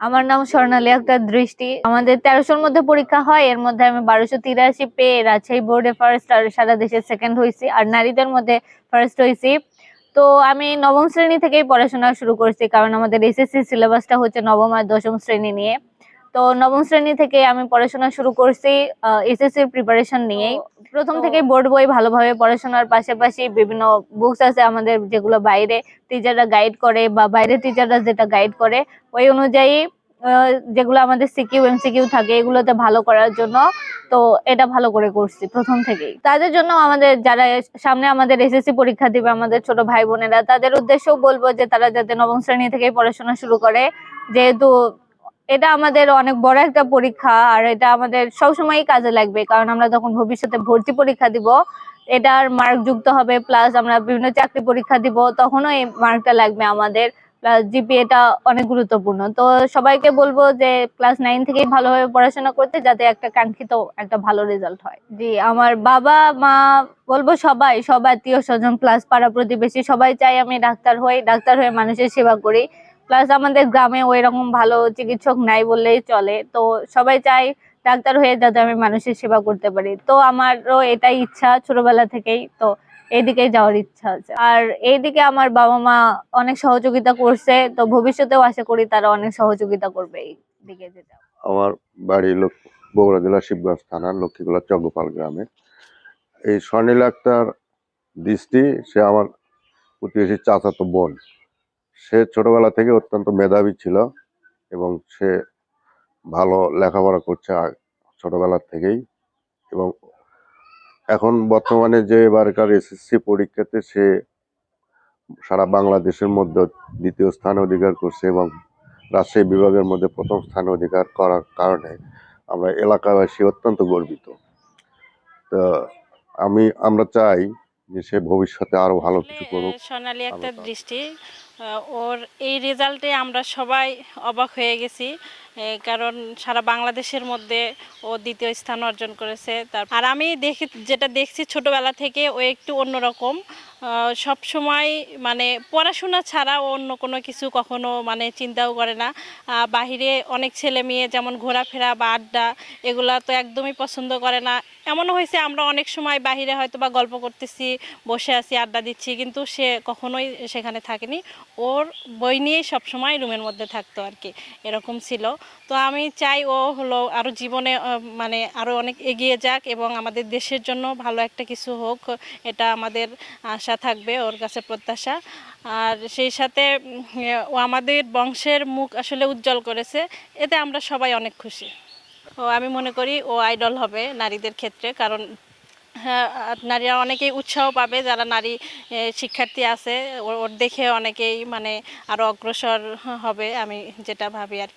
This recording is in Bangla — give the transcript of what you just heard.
আমার নাম স্বর্ণালী আক্তার দৃষ্টি। আমাদের তেরোশোর মধ্যে পরীক্ষা হয়, এর মধ্যে আমি বারোশো তিরাশি পেয়ে রাজশাহী বোর্ডে ফার্স্ট আর সারা দেশে সেকেন্ড হয়েছি, আর নারীদের মধ্যে ফার্স্ট হয়েছি। তো আমি নবম শ্রেণি থেকেই পড়াশোনা শুরু করছি, কারণ আমাদের এসএসসি সিলেবাসটা হচ্ছে নবম আর দশম শ্রেণি নিয়ে। তো নবম শ্রেণি থেকে আমি পড়াশোনা শুরু করছি এসএসসি প্রিপারেশন নিয়েই। প্রথম থেকেই বোর্ড বই ভালোভাবে পড়াশোনার পাশাপাশি বিভিন্ন বুকস আছে আমাদের যেগুলো বাইরে টিচাররা গাইড করে বা বাইরে টিচাররা যেটা গাইড করে ওই অনুযায়ী যেগুলো আমাদের সিকিউ এমসিকিউ থাকে এগুলোতে ভালো করার জন্য তো এটা ভালো করে করছি প্রথম থেকেই। তাদের জন্য আমাদের যারা সামনে আমাদের এসএসসি পরীক্ষা দিবে আমাদের ছোট ভাই বোনেরা তাদের উদ্দেশ্যও বলব যে তারা যাতে নবম শ্রেণি থেকেই পড়াশোনা শুরু করে যেহেতু এটা আমাদের অনেক বড় একটা পরীক্ষা আর এটা আমাদের সবসময়ই কাজে লাগবে, কারণ আমরা যখন ভবিষ্যতে ভর্তি পরীক্ষা দিব, এটার মার্ক যুক্ত হবে প্লাস আমরা বিভিন্ন চাকরি পরীক্ষা দিব, তখনও এই মার্কটা লাগবে আমাদের প্লাস জিপিএটা অনেক গুরুত্বপূর্ণ। তো সবাইকে বলব যে ক্লাস নাইন থেকেই ভালোভাবে পড়াশোনা করতে, যাতে একটা কাঙ্ক্ষিত একটা ভালো রেজাল্ট হয়। জি, আমার বাবা, মা বলব সবাই, সব আত্মীয় স্বজন প্লাস পাড়া প্রতিবেশী সবাই চাই আমি ডাক্তার হই, ডাক্তার হয়ে মানুষের সেবা করি। প্লাস আমাদের গ্রামে ওই রকম ভালো চিকিৎসক নাই বললেই চলে। তো সবাই চাই ডাক্তার হয়ে যাতে আমি মানুষের সেবা করতে পারি। তো আমারও এটাই ইচ্ছা ছোটবেলা থেকেই। তো এইদিকেই যাওয়ার ইচ্ছা আছে। আর এইদিকে আমার বাবা মা অনেক সহযোগিতা করছে। তো ভবিষ্যতেও আশা করি তারা অনেক সহযোগিতা করবে এই দিকে যেতে আমার বাড়ি লোক, বগুড়া জেলা শিবগঞ্জ থানার লক্ষ্মীগোলা চগ্গপাল গ্রামে। এই স্বর্ণিল আক্তার দৃষ্টি, সে আমার প্রতিবেশী চাচাতো বোন। সে ছোটবেলা থেকে অত্যন্ত মেধাবী ছিল এবং সে ভালো লেখাপড়া করছে আ- ছোটবেলা থেকেই এবং এখন বর্তমানে যে এবারকার এসএসসি পরীক্ষাতে সে সারা বাংলাদেশের মধ্যে দ্বিতীয় স্থান অধিকার করছে এবং রাজশাহী বিভাগের মধ্যে প্রথম স্থান অধিকার করার কারণে আমরা এলাকাবাসী অত্যন্ত গর্বিত। তো আমি আমরা চাই যে সে ভবিষ্যতে আরও ভালো কিছু করুক। সোনালি একটা দৃষ্টি ওর এই রেজাল্টে আমরা সবাই অবাক হয়ে গেছি কারণ সারা বাংলাদেশের মধ্যে ও দ্বিতীয় স্থান অর্জন করেছে। তার আর আমি দেখি, যেটা দেখছি ছোটবেলা থেকে, ও একটু অন্যরকম। সব সময় মানে পড়াশোনা ছাড়া ও অন্য কোনো কিছু কখনো মানে চিন্তাও করে না। বাহিরে অনেক ছেলে মেয়ে, যেমন ঘোরাফেরা বা আড্ডা, এগুলা তো একদমই পছন্দ করে না। এমনও হয়েছে, আমরা অনেক সময় বাহিরে হয়তো বা গল্প করতেছি, বসে আছি, আড্ডা দিচ্ছি, কিন্তু সে কখনোই সেখানে থাকেনি। ওর বই নিয়েই সবসময় রুমের মধ্যে থাকতো আর কি, এরকম ছিল। তো আমি চাই ও হলো আরও জীবনে মানে আরও অনেক এগিয়ে যাক এবং আমাদের দেশের জন্য ভালো একটা কিছু হোক, এটা আমাদের আশা থাকবে, ওর কাছে প্রত্যাশা। আর সেই সাথে ও আমাদের বংশের মুখ আসলে উজ্জ্বল করেছে, এতে আমরা সবাই অনেক খুশি। ও আমি মনে করি ও আইডল হবে নারীদের ক্ষেত্রে, কারণ নারীরা অনেকেই উৎসাহ পাবে যারা নারী শিক্ষার্থী আছে ওর দেখে অনেকেই মানে আরও অগ্রসর হবে, আমি যেটা ভাবি আর।